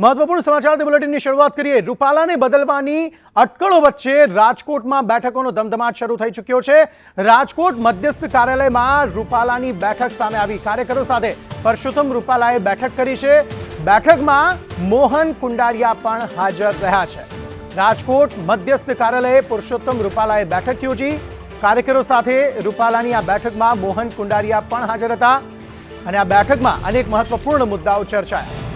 મહત્વપૂર્ણ સમાચાર બુલેટિનની શરૂઆત કરીએ. રૂપાલાને બદલવાની અટકળો વચ્ચે રાજકોટમાં બેઠકોનો ધમધમાટ શરૂ થઈ ચૂક્યો છે. રાજકોટ મધ્યસ્થ કાર્યાલયમાં રૂપાલાની બેઠક સામે આવી. કાર્યકરો સાથે પરસોત્તમ રૂપાલાએ બેઠક કરી છે. બેઠકમાં મોહન કુંડારિયા પણ હાજર રહ્યા છે. રાજકોટ મધ્યસ્થ કાર્યાલયે પુરુષોત્તમ રૂપાલાએ બેઠક યોજી. કાર્યકરો સાથે રૂપાલાની આ બેઠકમાં મોહન કુંડારિયા પણ હાજર હતા. અને આ બેઠકમાં અનેક મહત્વપૂર્ણ મુદ્દાઓ ચર્ચાયા.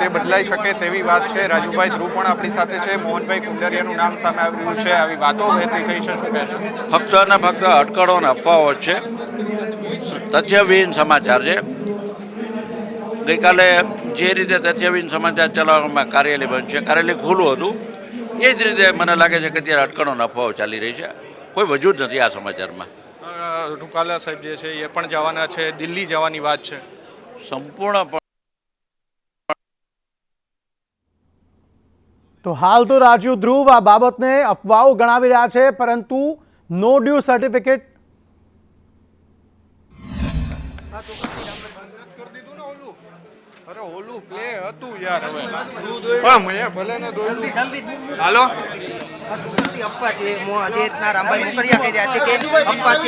તે બદલાઈ શકે તેવી વાત છે. રાજુભાઈ ધ્રુવ પણ આપણી સાથે છે. મોહનભાઈ કુંડરિયાનું નામ સામે આવી રહ્યું છે. આવી વાતો વહેતી થઈ છે. શું કહેશો? ફક્ત અને ફક્ત અટકળો અને અફવાઓ છે. તથ્યવિહીન સમાચાર છે. ગઈકાલે જે રીતે તથ્યવિહીન સમાચાર ચલાવવામાં કાર્યાલય બન્યું છે. કાર્યાલય ખુલ્લું હતું. એ જ રીતે મને લાગે છે કે અત્યારે અટકળો અને અફવાઓ ચાલી રહી છે. કોઈ વજૂદ નથી આ સમાચારમાં. રૂપાલા સાહેબ જે છે એ પણ જવાના છે. દિલ્હી જવાની વાત છે. સંપૂર્ણ તો હાલ તો રાજીવ ધ્રુવ આ બાબતને અફવાઓ ગણાવી રહ્યા છે, પરંતુ નો ડ્યુ સર્ટિફિકેટ હાલો. છે કે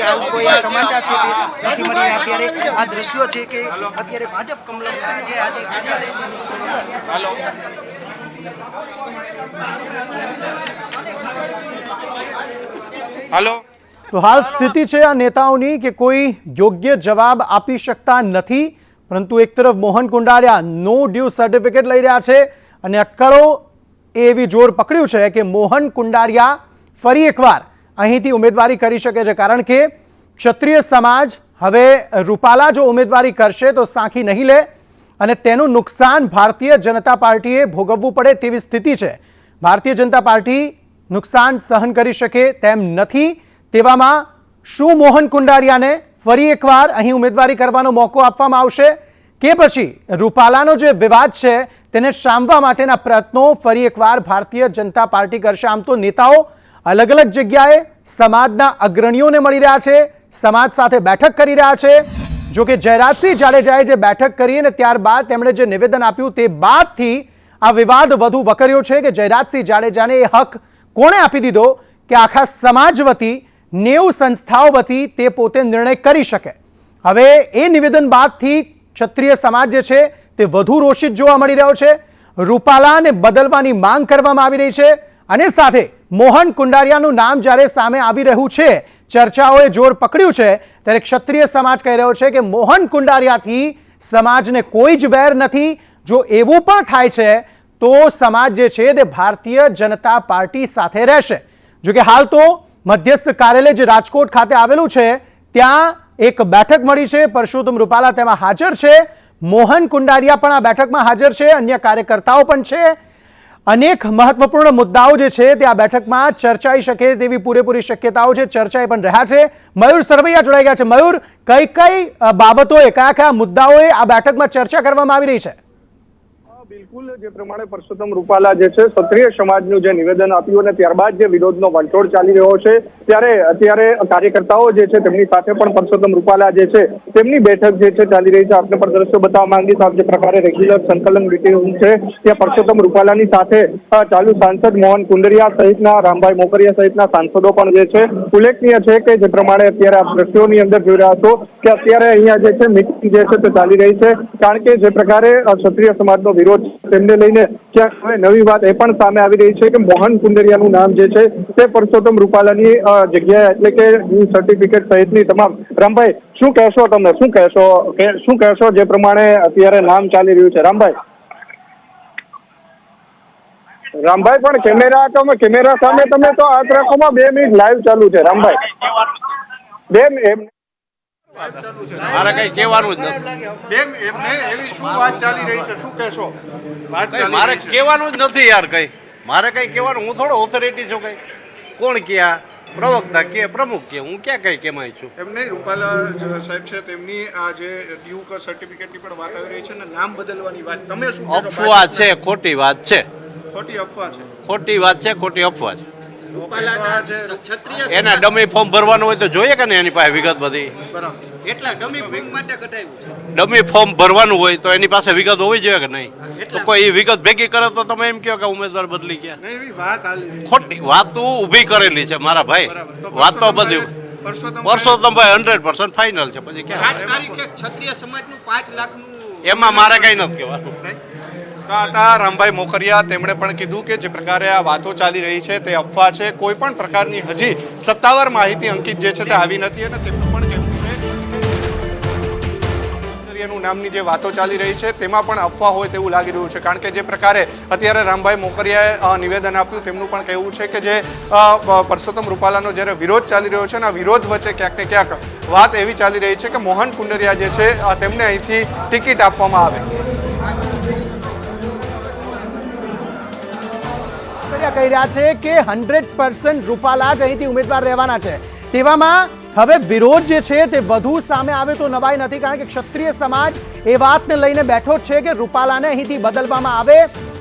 આવું કોઈ સમાચાર છે તે અત્યારે આ દ્રશ્યો કે ભાજપ કમલમ જે હાલો. તો હાલ સ્થિતિ છે આ નેતાઓની કે કોઈ યોગ્ય જવાબ આપી શકતા નથી, પરંતુ એક તરફ Mohan Kundariya no due certificate લઈ રહ્યા છે અને અક્કડો એવી જોર પકડ્યું છે કે મોહન કુંડારિયા ફરી એકવાર અહીંથી ઉમેદવારી કરી શકે છે. કારણ કે ક્ષત્રિય સમાજ હવે રૂપાલા જો ઉમેદવારી કરશે તો સાંખી નહીં લે. અને તેનું નુકસાન ભારતીય જનતા પાર્ટીએ ભોગવવું પડે તેવી સ્થિતિ છે. ભારતીય જનતા પાર્ટી નુકસાન સહન કરી શકે તેમ નથી. તેવામાં શું મોહન કુંડારિયાને ફરી એકવાર અહીં ઉમેદવારી કરવાનો મોકો આપવામાં આવશે? કે પછી રૂપાલાનો જે વિવાદ છે તેને શામવા માટેના પ્રયત્નો ફરી એકવાર ભારતીય જનતા પાર્ટી કરશે? આમ તો નેતાઓ અલગ અલગ જગ્યાએ સમાજના અગ્રણીઓને મળી રહ્યા છે, સમાજ સાથે બેઠક કરી રહ્યા છે. જો કે જયરાજસિંહ જાડેજાએ જે બેઠક કરી અને ત્યારબાદ તેમણે જે નિવેદન આપ્યું તે બાદથી આ વિવાદ વધુ વકર્યો છે કે જયરાજસિંહ જાડેજાને એ હક કોણે આપી દીધો કે આખા સમાજ વતી, નેવું સંસ્થાઓ વતી તે પોતે નિર્ણય કરી શકે. હવે એ નિવેદન બાદથી ક્ષત્રિય સમાજ જે છે તે વધુ રોષિત જોવા મળી રહ્યો છે. રૂપાલાને બદલવાની માંગ કરવામાં આવી રહી છે અને સાથે મોહન કુંડારિયાનું નામ જ્યારે સામે આવી રહ્યું છે ચર્ચાઓએ જોર પકડ્યું છે, ત્યારે ક્ષત્રિય સમાજ કહી રહ્યો છે કે મોહન કુંડારિયાથી સમાજને કોઈ જ વેર નથી. જો એવું પણ થાય છે, તો સમાજ જે છે તે ભારતીય જનતા પાર્ટી સાથે રહેશે. જો કે હાલ તો મધ્યસ્થ કાર્યાલય જે રાજકોટ ખાતે આવેલું છે, ત્યાં એક બેઠક મળી છે. પરસોત્તમ રૂપાલા તેમાં હાજર છે. મોહન કુંડારિયા પણ આ બેઠકમાં હાજર છે. અન્ય કાર્યકર્તાઓ પણ છે. અનેક મહત્વપૂર્ણ મુદ્દાઓ જે છે તે આ બેઠકમાં ચર્ચાઈ શકે તેવી પૂરેપૂરી શક્યતાઓ છે, ચર્ચાઈ પણ રહ્યા છે. મયુર સરવૈયા જોડાઈ ગયા છે. મયુર, કઈ કઈ બાબતોએ, કયા કયા મુદ્દાઓએ આ બેઠકમાં ચર્ચા કરવામાં આવી રહી છે? બિલકુલ. જે પ્રમાણે પરસોત્તમ રૂપાલા જે છે, ક્ષત્રિય સમાજનું જે નિવેદન આપ્યું અને ત્યારબાદ જે વિરોધનો વંટોળ ચાલી રહ્યો છે ત્યારે અત્યારે કાર્યકર્તાઓ જે છે તેમની સાથે પણ પરસોત્તમ રૂપાલા જે છે તેમની બેઠક જે છે ચાલી રહી છે. આપને પણ દ્રશ્યો બતાવવા માંગીશ. આપ જે પ્રકારે રેગ્યુલર સંકલન મીટિંગ છે, ત્યાં પરસોત્તમ રૂપાલાની સાથે ચાલુ સાંસદ મોહન કુંડરિયા સહિતના, રામભાઈ મોકરિયા સહિતના સાંસદો પણ જે છે, ઉલ્લેખનીય છે કે જે પ્રમાણે અત્યારે આપ દ્રશ્યોની અંદર જોઈ રહ્યા છો કે અત્યારે અહીંયા જે છે મીટિંગ જે છે તે ચાલી રહી છે. કારણ કે જે પ્રકારે ક્ષત્રિય સમાજનો વિરોધ તેમને લઈને ક્યાંક હવે નવી વાત એ પણ સામે આવી રહી છે કે મોહન કુંદરિયાનું નામ જે છે તે પરસોત્તમ રૂપાલાની જગ્યાએ એટલે કે સર્ટિફિકેટ સહિતની તમામ. રામભાઈ, શું કહેશો તમે શું કહેશો? શું કહેશો જે પ્રમાણે અત્યારે નામ ચાલી રહ્યું છે? રામભાઈ. રામભાઈ, પણ કેમેરા તમે કેમેરા સામે તમે તો આ રાખોમાં બે મિનિટ લાઈવ ચાલુ છે. રામભાઈ. બે મારે કઈ કહેવાનું જ નથી. બેન એમને એવી શું વાત ચાલી રહી છે? શું કહેશો? વાત મારે કહેવાનું જ નથી યાર કઈ. મારે કઈ કહેવાનું હું થોડો ઓથોરિટી છું કઈ. કોણ ક્યાં? પ્રવક્તા કે પ્રમુખ કે? હું ક્યાં કઈ કેમાય છું? એમ નહીં રૂપાલા સાહેબ છે તેમની આ જે ડ્યુ સર્ટિફિકેટની પણ વાત આવી રહી છે ને નામ બદલવાની વાત. તમે શું અફવા છે ખોટી વાત છે. ખોટી અફવા છે. ખોટી વાત છે ખોટી અફવા છે. એના ડમી ફોર્મ ભરવાનું હોય તો જોઈએ કે ને એની પાસે વિગત બધી? ડમી ફોર્મ માટે કઢાવ્યું છે. ડમી ફોર્મ ભરવાનું હોય તો એની પાસે વિગત હોવી જોઈએ કે નહીં? તો કોઈ વિગત ભેગી કરે તો તમે એમ કહો કે ઉમેદવાર બદલી ગયા. ખોટી વાત તો ઊભી કરેલી છે મારા ભાઈ. વાત તો બધી પરસોત્તમભાઈ- હંડ્રેડ પર્સન્ટ ફાઇનલ છે. પછી એમાં મારે કઈ નથી કહેવાનું. હતા રામભાઈ મોકરિયા, તેમણે પણ કીધું કે જે પ્રકારે આ વાતો ચાલી રહી છે તે અફવા છે. કોઈ પણ પ્રકારની હજી સત્તાવાર માહિતી અંકિત જે છે તે આવી નથી અને તેમનું પણ નામની જે વાતો ચાલી રહી છે તેમાં પણ અફવા હોય તેવું લાગી રહ્યું છે. કારણ કે જે પ્રકારે અત્યારે રામભાઈ મોકરિયાએ નિવેદન આપ્યું તેમનું પણ કહેવું છે કે જે પરસોત્તમ રૂપાલાનો જ્યારે વિરોધ ચાલી રહ્યો છે અને વિરોધ વચ્ચે ક્યાંક ને ક્યાંક વાત એવી ચાલી રહી છે કે મોહન કુંડરિયા જે છે તેમને અહીંથી ટિકિટ આપવામાં આવે. કહી રહ્યા છે કે હંડ્રેડ પર્સન્ટ રૂપાલા જ અહીંથી ઉમેદવાર રહેવાના છે. તેવામાં હવે વિરોધ જે છે તે વધુ સામે આવે તો નવાઈ નથી, કારણ કે ક્ષત્રિય સમાજ એ વાતને લઈને બેઠો છે કે રૂપાલાને અહીંથી બદલવામાં આવે.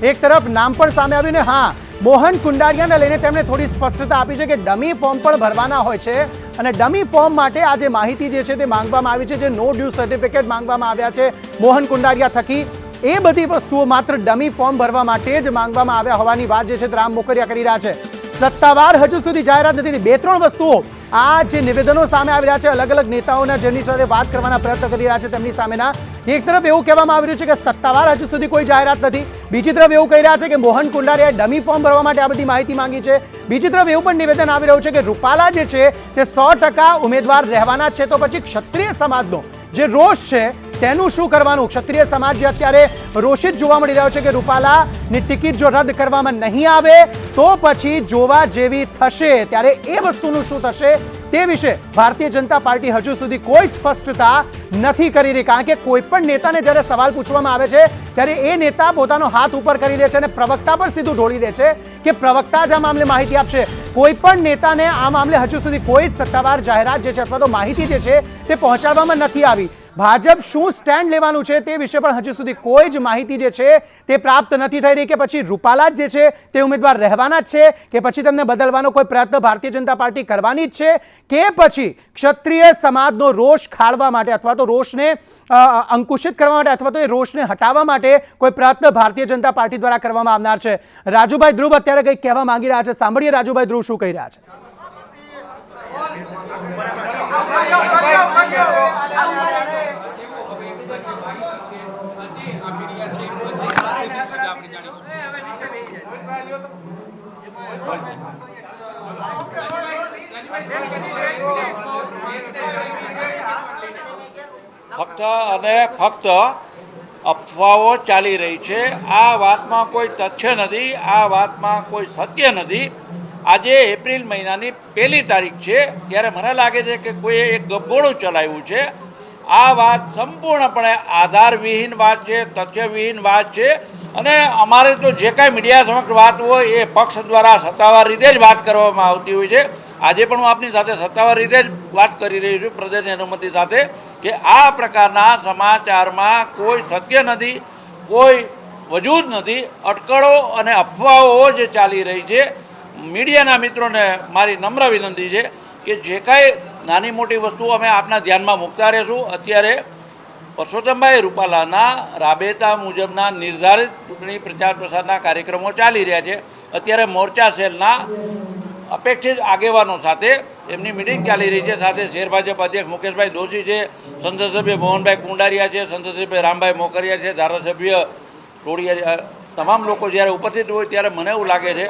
એક તરફ નામ પણ સામે આવ્યું ને હા, મોહન કુંડારિયાને લઈને તેમણે થોડી સ્પષ્ટતા આપી છે કે ડમી ફોર્મ પણ ભરવાના હોય છે અને ડમી ફોર્મ માટે આ જે માહિતી જે છે તે માંગવામાં આવી છે, જે નો ડ્યુ સર્ટિફિકેટ માંગવામાં આવ્યા છે મોહન કુંડારિયા થકી. એ બધી વસ્તુઓ માત્ર ડમી ફોર્મ ભરવા માટે જ માંગવામાં આવ્યા હોવાની વાત જે છે રામ મોકરિયા કરી રહ્યા છે. સત્તાવાર હજુ સુધી જાહેરાત નથી. બે ત્રણ વસ્તુઓ આ જે નિવેદનો સામે આવી રહ્યા છે અલગ અલગ નેતાઓના જેની સાથે વાત કરવાના પ્રયત્ન કરી રહ્યા છે તેમની સામેના. એક તરફ એવું કહેવામાં આવી રહ્યું છે કે સત્તાવાર હજુ સુધી કોઈ જાહેરાત નથી. બીજી તરફ એવું કહી રહ્યા છે કે મોહન કુંડારિયાએ ડમી ફોર્મ ભરવા માટે આ બધી માહિતી માંગી છે. બીજી તરફ એવું પણ નિવેદન આવી રહ્યું છે કે રૂપાલા જે છે તે સો ઉમેદવાર રહેવાના છે. તો પછી ક્ષત્રિય સમાજનો જે રોષ છે તેનું શું કરવાનું? ક્ષત્રિય સમાજ જે અત્યારે રોષિત જોવા મળી રહ્યો છે કે રૂપાલાની ટિકિટ જો રદ કરવામાં નહીં આવે, તો પછી જોવા જેવી થશે. ત્યારે એ વસ્તુનું શું થશે તે વિશે ભારતીય જનતા પાર્ટી હજુ સુધી કોઈ સ્પષ્ટતા નથી કરી રહી. કારણ કે કોઈ પણ નેતાને જ્યારે સવાલ પૂછવામાં આવે છે, ત્યારે એ નેતા પોતાનો હાથ ઉપર કરી દે છે અને પ્રવક્તા પર સીધું ઢોળી દે છે કે પ્રવક્તા જ આ મામલે માહિતી આપશે. કોઈ પણ નેતાને આ મામલે હજુ સુધી કોઈ જ સત્તાવાર જાહેરાત જે છે અથવા તો માહિતી જે છે તે પહોંચાડવામાં નથી આવી. ભાજપ શું સ્ટેન્ડ લેવાનું છે તે વિશે પણ હજુ સુધી કોઈ જ માહિતી જે છે તે પ્રાપ્ત નથી થઈ રહી કે પછી રૂપાલા જ જે છે તે ઉમેદવાર રહેવાના જ છે કે પછી તેમને બદલવાનો કોઈ પ્રયત્ન ભારતીય જનતા પાર્ટી કરવાની જ છે કે પછી ક્ષત્રિય સમાજનો રોષ ખાળવા માટે અથવા તો રોષને અંકુશિત કરવા માટે અથવા તો એ રોષને હટાવવા માટે કોઈ પ્રયત્ન ભારતીય જનતા પાર્ટી દ્વારા કરવામાં આવનાર છે. રાજુભાઈ ધ્રુવ અત્યારે કંઈક કહેવા માંગી રહ્યા છે. સાંભળીએ રાજુભાઈ ધ્રુવ શું કહી રહ્યા છે. ફક્ત અને ફક્ત અફવાઓ ચાલી રહી છે. આ વાતમાં કોઈ તથ્ય નથી, આ વાતમાં કોઈ સત્ય નથી. આજે એપ્રિલ મહિનાની પહેલી તારીખ છે. ત્યારે મને લાગે છે કે કોઈએ એક ગભોળું ચલાવ્યું છે. આ વાત સંપૂર્ણપણે આધારવિહીન વાત છે, તથ્યવિહીન વાત છે. અને અમારે તો જે કાંઈ મીડિયા સમક્ષ વાત હોય એ પક્ષ દ્વારા સત્તાવાર રીતે જ વાત કરવામાં આવતી હોય છે. આજે પણ હું આપની સાથે સત્તાવાર રીતે જ વાત કરી રહી છું. પ્રદેશની અનુમતિ સાથે કે આ પ્રકારના સમાચારમાં કોઈ સત્ય નથી, કોઈ વજૂદ નથી. અટકળો અને અફવાઓ જે ચાલી રહી છે. મીડિયાના મિત્રોને મારી નમ્ર વિનંતી છે કે જે કાંઈ નાની મોટી વસ્તુઓ અમે આપના ધ્યાનમાં મૂકતા રહેશું. અત્યારે પરસોત્તમભાઈ રૂપાલાના રાબેતા મુજબના નિર્ધારિત ચૂંટણી પ્રચાર પ્રસારના કાર્યક્રમો ચાલી રહ્યા છે. અત્યારે મોરચા સેલના અપેક્ષિત આગેવાનો સાથે એમની મિટિંગ ચાલી રહી છે. સાથે શેર ભાજપ અધ્યક્ષ મુકેશભાઈ દોશી છે, સંસદ સભ્ય મોહનભાઈ કુંડારિયા છે, સંસદ રામભાઈ મોકરિયા છે, ધારાસભ્ય ટોળિયા તમામ લોકો જ્યારે ઉપસ્થિત હોય ત્યારે મને એવું લાગે છે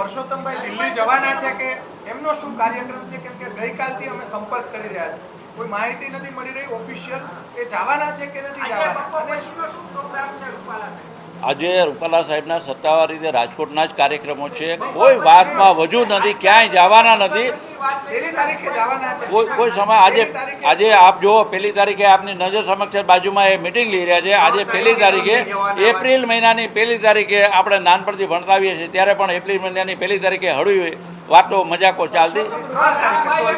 એમનો શું કાર્યક્રમ છે? કેમ કે ગઈકાલથી અમે સંપર્ક કરી રહ્યા છીએ. કોઈ માહિતી નથી મળી રહી ઓફિશિયલ એ જવાના છે કે નથી જવાના. શું શું પ્રોગ્રામ છે રૂપાલા સાહેબ? આજે રૂપાલા સાહેબના સત્તાવાર રીતે રાજકોટના જ કાર્યક્રમો છે. કોઈ વાતમાં વજૂદ નથી ક્યાંય જવાના નથી. પહેલી તારીખે જવાના છે. કોઈ કોઈ સમય આજે આજે આપ જુઓ પહેલી તારીખે આપની નજર સમક્ષ બાજુમાં એ મિટિંગ લઈ રહ્યા છે. આજે પહેલી તારીખે એપ્રિલ મહિનાની પહેલી તારીખે આપણે નાનપણથી ભણતા આવીએ છીએ ત્યારે પણ એપ્રિલ મહિનાની પહેલી તારીખે હળવી વાતો મજાકો ચાલતી? રાજુભાઈ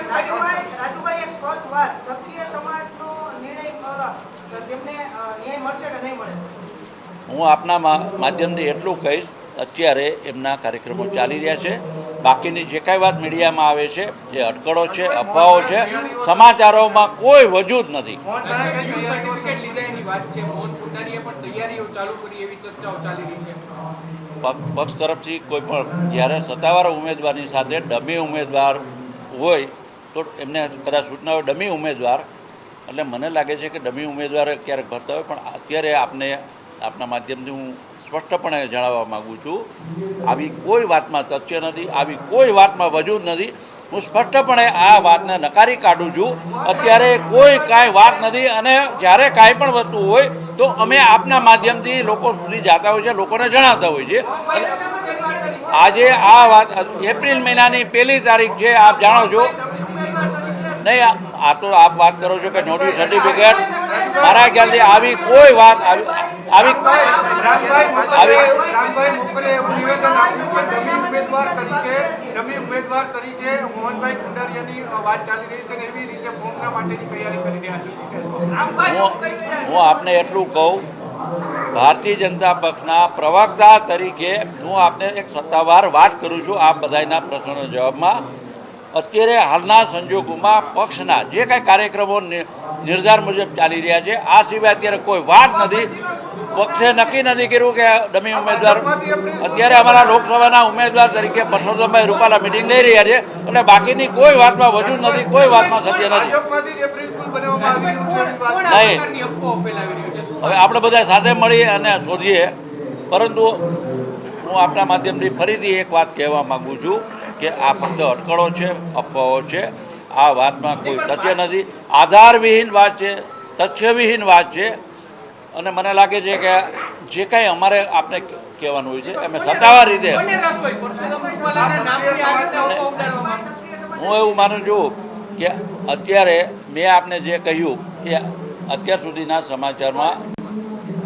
રાજુભાઈ એક સ્પષ્ટ વાત. ક્ષત્રિય સમાજનો નિર્ણય અ, તેમને અ, ન્યાય મળશે કે નહીં મળે? હું આપના માધ્યમથી એટલું કહીશ અત્યારે એમના કાર્યક્રમો ચાલી રહ્યા છે. બાકીની જે કાંઈ વાત મીડિયામાં આવે છે જે અટકળો છે અફવાઓ છે સમાચારોમાં કોઈ વજૂદ નથી. તૈયારીઓ ચાલુ કરી એવી ચર્ચાઓ ચાલી રહી છે. પક્ષ તરફથી કોઈ પણ, જ્યારે સત્તાવાર ઉમેદવારની સાથે ડમી ઉમેદવાર હોય, તો એમને કદાચ સૂચના હોય ડમી ઉમેદવાર, એટલે મને લાગે છે કે ડમી ઉમેદવાર ક્યારેક ભરતા હોય, પણ અત્યારે આપને, આપના માધ્યમથી હું સ્પષ્ટપણે જણાવવા માગું છું, આવી કોઈ વાતમાં તથ્ય નથી, આવી કોઈ વાતમાં વજૂદ નથી હું સ્પષ્ટપણે આ વાતને નકારી કાઢું છું. અત્યારે કોઈ કાંઈ વાત નથી અને જ્યારે કાંઈ પણ વસ્તુ હોય તો અમે આપના માધ્યમથી લોકો સુધી જતા હોય છે, લોકોને જણાવતા હોય છે. આજે આ વાત એપ્રિલ મહિનાની પહેલી તારીખ છે, આપ જાણો છો. નહીં આ- આ તો આપ વાત કરો છો કે નોટિસ સર્ટિફિકેટ મારા ખ્યાલથી આવી કોઈ વાત આવી આવી હું આપને એટલું કહું ભારતીય જનતા પક્ષના પ્રવક્તા તરીકે હું આપને એક સત્તાવાર વાત કરું છું આ બધાના પ્રશ્નોના જવાબમાં. અત્યારે હાલના સંજોગોમાં પક્ષના જે કાંઈ કાર્યક્રમો નિ- નિર્ધાર મુજબ ચાલી રહ્યા છે આ સિવાય અત્યારે કોઈ વાત નથી. પક્ષે નક્કી નથી કર્યું કે ડમી ઉમેદવાર અત્યારે અમારા લોકસભાના ઉમેદવાર તરીકે પરસોત્તમભાઈ રૂપાલા મિટિંગ લઈ રહ્યા છે એટલે બાકીની કોઈ વાતમાં વજૂદ નથી કોઈ વાતમાં સત્ય નથી. નહીં. હવે આપણે બધા સાથે મળીએ અને શોધીએ. પરંતુ હું આપણા માધ્યમથી ફરીથી એક વાત કહેવા માગું છું. કે આ ફક્ત અટકળો છે, અફવાઓ છે, આ વાતમાં કોઈ તથ્ય નથી. આધારવિહીન વાત છે, તથ્યવિહીન વાત છે. અને મને લાગે છે કે જે કાંઈ અમારે આપને કહેવાનું હોય છે, અમે સત્તાવાર રીતે હું એવું માનું છું કે અત્યારે મેં આપને જે કહ્યું એ અત્યાર સુધીના સમાચારમાં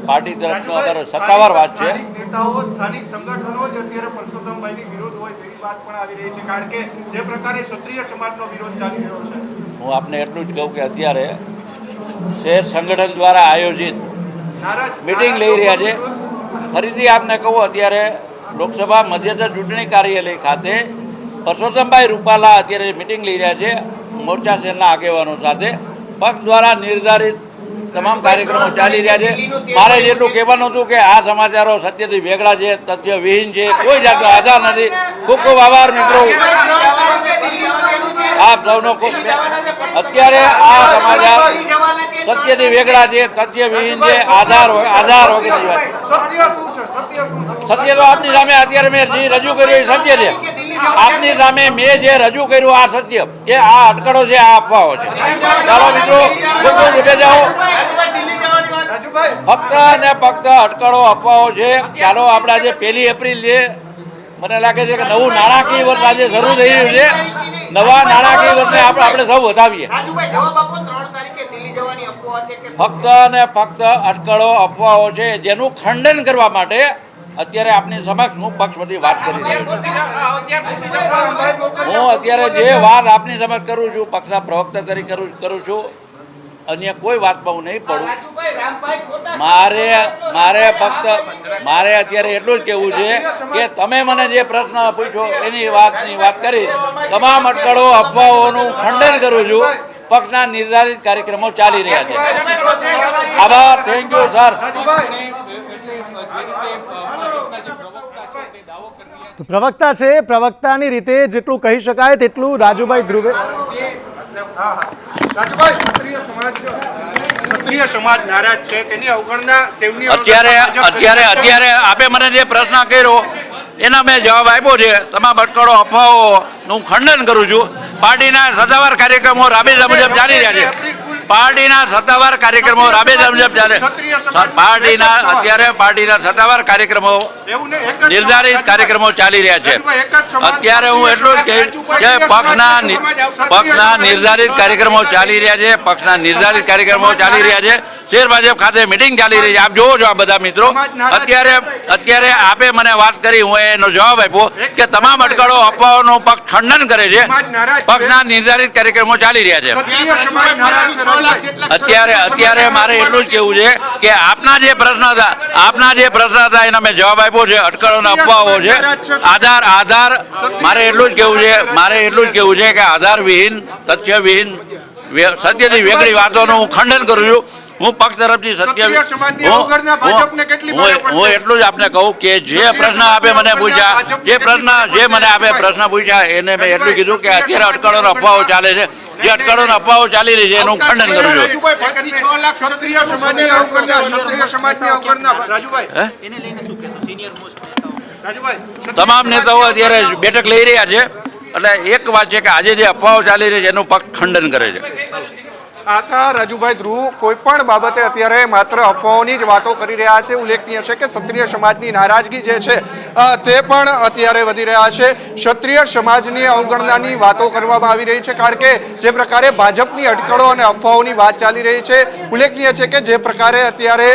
પાર્ટી તરફનો અમારો સત્તાવાર વાત છે. નેતાઓ સ્થાનિક સંગઠનો જ અત્યારે પરસોત્તમભાઈની વિરોધ હોય તેવી વાત પણ આવી રહી છે કારણ કે જે પ્રકારે ક્ષત્રિય સમાજનો વિરોધ ચાલી રહ્યો છે. હું આપને એટલું જ કહું કે અત્યારે શહેર સંગઠન દ્વારા આયોજિત મીટિંગ લઈ રહ્યા છે. ફરીથી આપને કહું અત્યારે લોકસભા મધ્યતર ચૂંટણી કાર્યાલય ખાતે પરસોત્તમભાઈ રૂપાલા અત્યારે મિટિંગ લઈ રહ્યા છે મોરચા સેલના આગેવાનો સાથે. પક્ષ દ્વારા નિર્ધારિત તમામ કાર્યક્રમો ચાલી રહ્યા છે. મારે એટલું કહેવાનું હતું કે આ સમાચારો સત્યથી વેગળા છે તથ્ય વિહીન છે કોઈ જાતનો આધાર નથી. ખૂબ ખૂબ આભાર મિત્રો. આપ સૌનો ખૂબ અત્યારે આ સમાચાર સત્યથી વેગળા છે તથ્ય વિહીન છે આધાર આધાર વગેરે સત્ય તો આપની સામે અત્યારે મેં જે રજૂ કર્યું એ સત્ય છે. આપની સામે મેં જે રજૂ કર્યું આ સત્ય એ આ અટકળો છે આ અફવાઓ છે. ચાલો મિત્રો ખૂબ ખૂબ શુભેચ્છાઓ ફક્ત ને ફક્ત અટકળો અફવાઓ છે. ચાલો આપણે આજે પહેલી એપ્રિલ છે. મને લાગે છે કે નવું નાણાકીય વર્ષ આજે શરૂ થઈ રહ્યું છે. નવા નાણાકીય વર્ષને આપણે આપણે સૌ વધાવીએ. ફક્ત ને ફક્ત અટકળો અફવાઓ છે જેનું ખંડન કરવા માટે અત્યારે આપની સમક્ષ હું પક્ષમાંથી વાત કરી રહ્યો છું. હું અત્યારે જે વાત આપની સમક્ષ કરું છું, પક્ષના પ્રવક્તા તરીકે કરું કરું છું, અન્ય કોઈ વાતમાં હું નહીં પડું. મારે મારે ફક્ત મારે અત્યારે એટલું જ કહેવું છે કે તમે મને જે પ્રશ્ન પૂછો એની વાતની વાત કરી. તમામ અટકળો, અફવાઓનું ખંડન કરું છું. પક્ષના નિર્ધારિત કાર્યક્રમો ચાલી રહ્યા છે. આભાર. થેન્ક યુ સર તો પ્રવક્તા છે પ્રવક્તાની રીતે જેટલું કહી શકાય તેટલું રાજુભાઈ ધ્રુવે રાજુભાઈ ક્ષત્રિય સમાજ જો. ક્ષત્રિય સમાજ નારાજ છે. તેની અવગણના તેમની અત્યારે અત્યારે અત્યારે આપે મને જે પ્રશ્ન કર્યો એના મેં જવાબ આપ્યો છે. તમામ અટકળો અફવાઓનું ખંડન કરું છું. પાર્ટીના સત્તાવાર કાર્યક્રમો રાબેતા મુજબ ચાલી રહ્યા છે. પાર્ટીના સત્તાવાર કાર્યક્રમો રાબેદ મુજબ ચાલે. પાર્ટીના અત્યારે પાર્ટીના સત્તાવાર કાર્યક્રમો નિર્ધારિત કાર્યક્રમો ચાલી રહ્યા છે. અત્યારે હું એટલું જ કહીશ કે પક્ષના પક્ષના નિર્ધારિત કાર્યક્રમો ચાલી રહ્યા છે. પક્ષના નિર્ધારિત કાર્યક્રમો ચાલી રહ્યા છે. શેર ભાજપ ખાતે મિટિંગ ચાલી રહી છે. આપ જોવો છો આ બધા મિત્રો. અત્યારે અત્યારે આપે મને વાત કરી હું એનો જવાબ આપ્યો કે તમામ અટકળો અપવાઓનો પક્ષ ખંડન કરે છે. પક્ષના નિર્ધારિત કાર્યક્રમો ચાલી રહ્યા છે. અત્યારે અત્યારે મારે એટલું જ કહેવું છે કે આપના જે પ્રશ્ન હતા આપના જે પ્રશ્ન હતા એનો મેં જવાબ આપ્યો છે. અટકળોના અપવાઓ છે. આધાર આધાર મારે એટલું જ કહેવું છે મારે એટલું જ કહેવું છે કે આધાર વિહીન તથ્ય વિહીન વે- સત્યથી વેગળી વાતોનું હું ખંડન કરું છું. હું પક્ષ તરફથી સત્ય ક્ષત્રિય સમાજની હું- એટલું જ આપને કહું કે જે પ્રશ્ન આપે મને પૂછ્યા જે પ્રશ્ન જે મને આપે પ્રશ્ન પૂછ્યા એને મેં એટલું કીધું કે અત્યારે અટકળો અફવાઓ ચાલે છે. જે અટકળોના અફવાઓ ચાલી રહી છે એનું ખંડન કરું છું. તમામ નેતાઓ અત્યારે બેઠક લઈ રહ્યા છે. એટલે એક વાત છે કે આજે જે અફવાઓ ચાલી રહી છે એનું પક્ષ ખંડન કરે છે. આ હતા રાજુભાઈ ધ્રુવ કોઈ પણ બાબતે અત્યારે માત્ર અફવાઓની જ વાતો કરી રહ્યા છે. ઉલ્લેખનીય છે કે ક્ષત્રિય સમાજની નારાજગી જે છે તે પણ અત્યારે વધી રહ્યા છે. ક્ષત્રિય સમાજની અવગણનાની વાતો કરવામાં આવી રહી છે, કારણ કે જે પ્રકારે ભાજપની અટકળો અને અફવાઓની વાત ચાલી રહી છે. ઉલ્લેખનીય છે કે જે પ્રકારે અત્યારે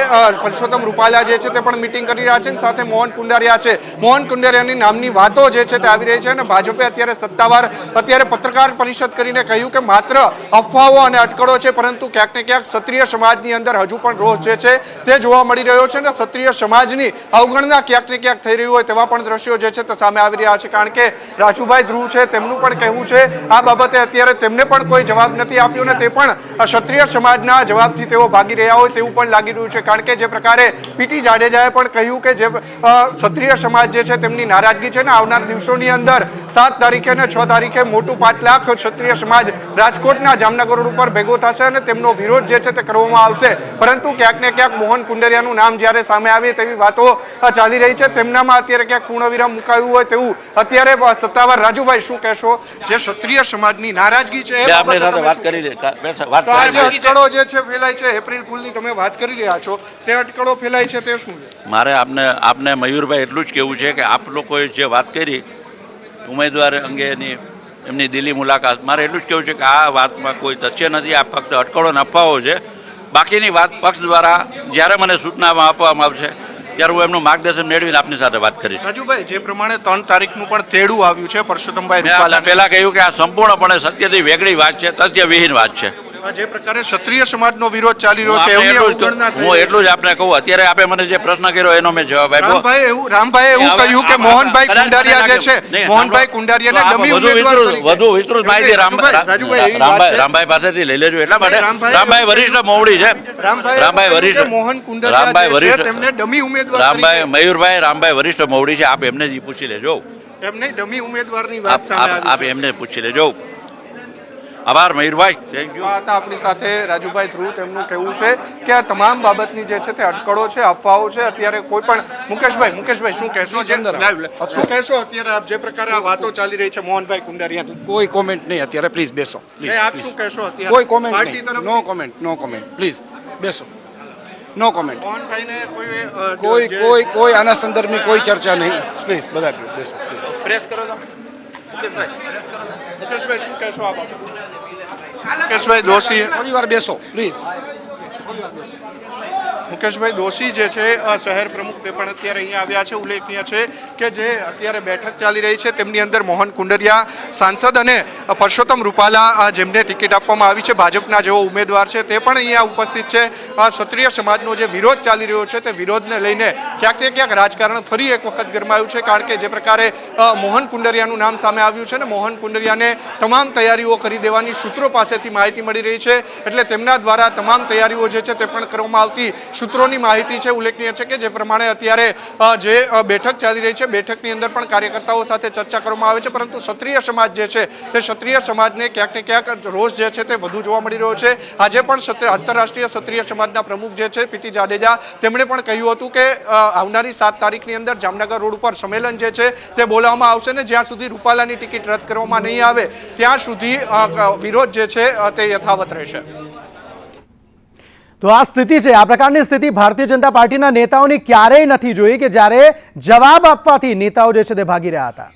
પરસોત્તમ રૂપાલા જે છે તે પણ મિટિંગ કરી રહ્યા છે અને સાથે મોહન કુંડારિયા છે. મોહન કુંડારિયાની નામની વાતો જે છે તે આવી રહી છે અને ભાજપે અત્યારે સત્તાવાર, અત્યારે પત્રકાર પરિષદ કરીને કહ્યું કે માત્ર અફવાઓ અને અટકળો છે, પરંતુ ક્યાંક ને ક્યાંક ક્ષત્રિય સમાજની અંદર હજુ પણ રોષ જે છે તે જોવા મળી રહ્યો છે અને ક્ષત્રિય સમાજની અવગણના ક્યાંક ને ક્યાંક થઈ રહી હોય તેવા પણ દ્રશ્યો જે છે તે સામે આવી રહ્યા છે, કારણ કે રાજુભાઈ ધ્રુવ છે, તેમનું પણ કહેવું છે, આ બાબતે અત્યારે તેમને પણ કોઈ જવાબ નથી આપ્યો અને તે પણ ક્ષત્રિય સમાજના જવાબથી તેઓ ભાગી રહ્યા હોય તેવું પણ લાગી રહ્યું છે, કારણ કે જે પ્રકારે પીટી જાડેજાએ પણ કહ્યું કે જે ક્ષત્રિય સમાજ જે છે તેમની નારાજગી છે ને આવનાર દિવસોની અંદર સાત તારીખે અને છ તારીખે મોટું પાંચ લાખ ક્ષત્રિય સમાજ રાજકોટના જામનગર ઉપર ભેગો થશે અને તેમનો વિરોધ જે છે તે કરવામાં આવશે. પરંતુ ક્યાંક ને ક્યાંક મોહન કુંડરિયાનું નામ જ્યારે સામે આવે તેવી વાતો ચાલી રહી છે. તેમનામાં અત્યારે ક્યાંક પૂર્ણવિરામ મુકાયું હોય તેવું અત્યારે સત્તાવાર રાજુભાઈ શું કહેશો? જે ક્ષત્રિય સમાજની નારાજગી છે વાત કરી અટકળો જે છે ફેલાય છે એપ્રિલ ફૂલની તમે વાત કરી રહ્યા છો. તે અટકળો ફેલાય છે તે શું મારે આપને આપને મયુરભાઈ એટલું જ કહેવું છે કે આપ લોકોએ જે વાત કરી ઉમેદવાર અંગેની એમની દિલ્હી મુલાકાત. મારે એટલું જ કહેવું છે કે આ વાતમાં કોઈ તથ્ય નથી આ ફક્ત અટકળો અને અફવાઓ છે. બાકીની વાત પક્ષ દ્વારા જ્યારે મને સૂચનામાં આપવામાં આવશે ત્યારે હું એમનું માર્ગદર્શન મેળવીને આપની સાથે વાત કરીશ. રાજુભાઈ જે પ્રમાણે ત્રણ તારીખનું પણ તેડું આવ્યું છે પરસોત્તમભાઈ પહેલા કહ્યું કે આ સંપૂર્ણપણે સત્યથી વેગળી વાત છે તથ્યવિહીન વાત છે. જે પ્રકારે ક્ષત્રિય સમાજનો વિરોધ ચાલી રહ્યો છે હું એટલું જ આપને કહું અત્યારે આપે મને જે પ્રશ્ન કર્યો એનો મેં જવાબ આપ્યો. રામભાઈ એવું રામભાઈ એવું કહ્યું કે મોહનભાઈ કુંડારિયા જે છે મોહનભાઈ કુંડારિયાને ડમી ઉમેદવાર વધુ વિસ્તૃત માહિતી રામભાઈ રામભાઈ પાસેથી લઈ લેજો એટલા માટે. રામભાઈ- વરિષ્ઠ મોવડી છે. રામભાઈ વરિષ્ઠ મોહન કુંડારિયા રામભાઈ વરિષ્ઠ તેમને ડમી ઉમેદવાર રામભાઈ મયુરભાઈ રામભાઈ વરિષ્ઠ મોવડી છે આપ એમને જ પૂછી લેજો. એમને ડમી ઉમેદવારની વાત સામે આપ એમને પૂછી લેજો. આભાર મયુરભાઈ. થેન્ક યુ હતા આપણી સાથે રાજુભાઈ ધ્રુવ તેમનું કહેવું છે કે આ તમામ બાબતની જે છે તે અટકળો છે અફવાઓ છે અત્યારે કોઈ પણ મુકેશભાઈ મુકેશભાઈ શું કહેશો? જે શું કહેશો? અત્યારે આપ જે પ્રકારે આ વાતો ચાલી રહી છે મોહનભાઈ કુંડારિયા કોઈ કોમેન્ટ નહીં અત્યારે પ્લીઝ બેસો. આપ શું કહેશો અત્યારે? કોઈ કોમેન્ટ પાર્ટી નહીં. No comment no comment please બેસો. નો કોમેન્ટ મોહનભાઈને કોઈ કોઈ કોઈ કોઈ આના સંદર્ભની કોઈ ચર્ચા નહીં. પ્લીઝ બધા બેસો પ્લીઝ મુકેશભાઈ શું કહેશો આપ મુકેશભાઈ દોશી થોડી વાર બેસો પ્લીઝ મુકેશભાઈ દોશી જે છે શહેર પ્રમુખ તે પણ અત્યારે અહીંયા આવ્યા છે. ઉલ્લેખનીય છે કે જે અત્યારે બેઠક ચાલી રહી છે, તેમની અંદર મોહન કુંડરિયા, સાંસદ અને પરસોત્તમ રૂપાલા જેમને ટિકિટ આપવામાં આવી છે. ભાજપના જેવો ઉમેદવાર છે તે પણ અહીંયા ઉપસ્થિત છે. ક્ષત્રિય સમાજનો જે વિરોધ ચાલી રહ્યો છે તે વિરોધને લઈને ક્યાંક ને ક્યાંક રાજકારણ ફરી એક વખત ગરમાયું છે, કારણ કે જે પ્રકારે મોહન કુંડરિયાનું નામ સામે આવ્યું છે ને મોહન કુંડરિયાને તમામ તૈયારીઓ કરી દેવાની સૂત્રો પાસેથી માહિતી મળી રહી છે. એટલે તેમના દ્વારા તમામ તૈયારીઓ જે છે તે પણ કરવામાં આવતી સૂત્રોની માહિતી છે, ઉલ્લેખનીય છે કે જે પ્રમાણે અત્યારે જે બેઠક ચાલી રહી છે, બેઠકની અંદર પણ કાર્યકર્તાઓ સાથે ચર્ચા કરવામાં આવે છે, પરંતુ ક્ષત્રિય સમાજ જે છે, તે ક્ષત્રિય સમાજને ક્યાંક ને ક્યાંક રોષ જે છે તે વધુ જોવા મળી રહ્યો છે. આજે પણ આંતરરાષ્ટ્રીય ક્ષત્રિય સમાજના પ્રમુખ જે છે પીટી જાડેજા, તેમણે પણ કહ્યું હતું કે આવનારી સાત તારીખની અંદર જામનગર રોડ ઉપર સંમેલન જે છે, તે બોલાવવામાં આવશે ને જ્યાં સુધી રૂપાલાની ટિકિટ રદ કરવામાં નહીં આવે, ત્યાં સુધી વિરોધ જે છે તે યથાવત રહેશે. તો આ સ્થિતિ છે. આ પ્રકારની સ્થિતિ ભારતીય જનતા પાર્ટીના નેતાઓની ક્યારેય નથી જોઈ કે જ્યારે જવાબ આપવાથી નેતાઓ જે છે તે ભાગી રહ્યા હતા.